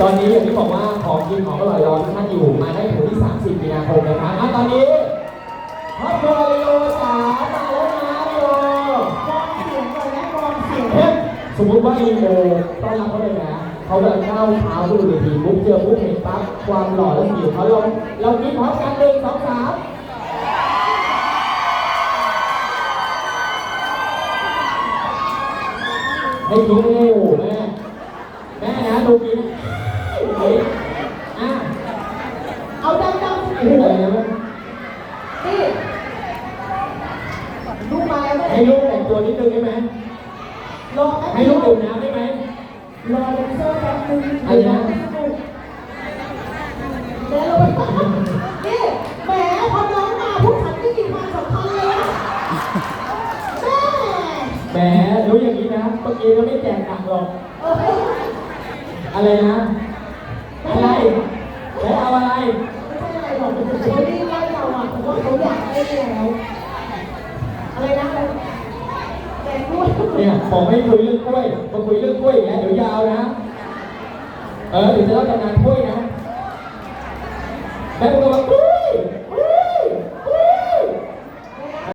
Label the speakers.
Speaker 1: ตอนนี้อย่างที่บอกว่าของกินของอร่อยรอทุกท่านอยู่มาได้ถึงที่30มีนาคมนะครับอะตอนนี้ครอบครัวลีโอจ๋ามาแล้วนะโอ
Speaker 2: วอร์มเสียงก่อนนะวอร์มเสียง
Speaker 1: เฮ้ยสมมติว่าลีโอต้อนรับเขาเลยนะเขาแบบก้าวเท้าขึ้นบนเวทีปุ๊บเจอปุ๊บเห็นปั๊บความหล่อและผิวเขาเราเราคิดพร้อมกันหนึ่งสองสามให้ดให้โอ้แม่แม่นะดูกิน อะ
Speaker 2: เอาดังๆ
Speaker 1: โอ้โหอะไรนะแม่
Speaker 2: นี่ลูกมาแล้ว
Speaker 1: ให้ลูกแต่งตัวนิดนึงได้ไหม
Speaker 2: รอแป๊บ
Speaker 1: ให้ลูกดื่มน้ำได้ไหม
Speaker 2: รอแดนเซอร์แป๊บนึง
Speaker 1: อะไรนะ
Speaker 2: เดี๋ยวเราไปนี่แหมพอน้องมาพวกฉันก็มีความสำคัญเลยนะแม่
Speaker 1: แหมรู้อย่างนี้นะเมื่อกี้ก็ไม่แจกหนักหรอก
Speaker 2: อะ
Speaker 1: ไรนะ อเอาอะไร
Speaker 2: ไม่ใช่อะไรหรอกเขารีบไล่เราอะเพราะว่าเขาอยากได้แล้วอะไรนะแกกล้วย
Speaker 1: เนี่ยบอกไม่คุยเรื่องกล้วยมาคุยเรื่องกล้วยอย่างเงี้ยเดี๋ยวยาวนะ เออเดี๋ยวจะเล่าตำนานกล้วยนะแม่บุญก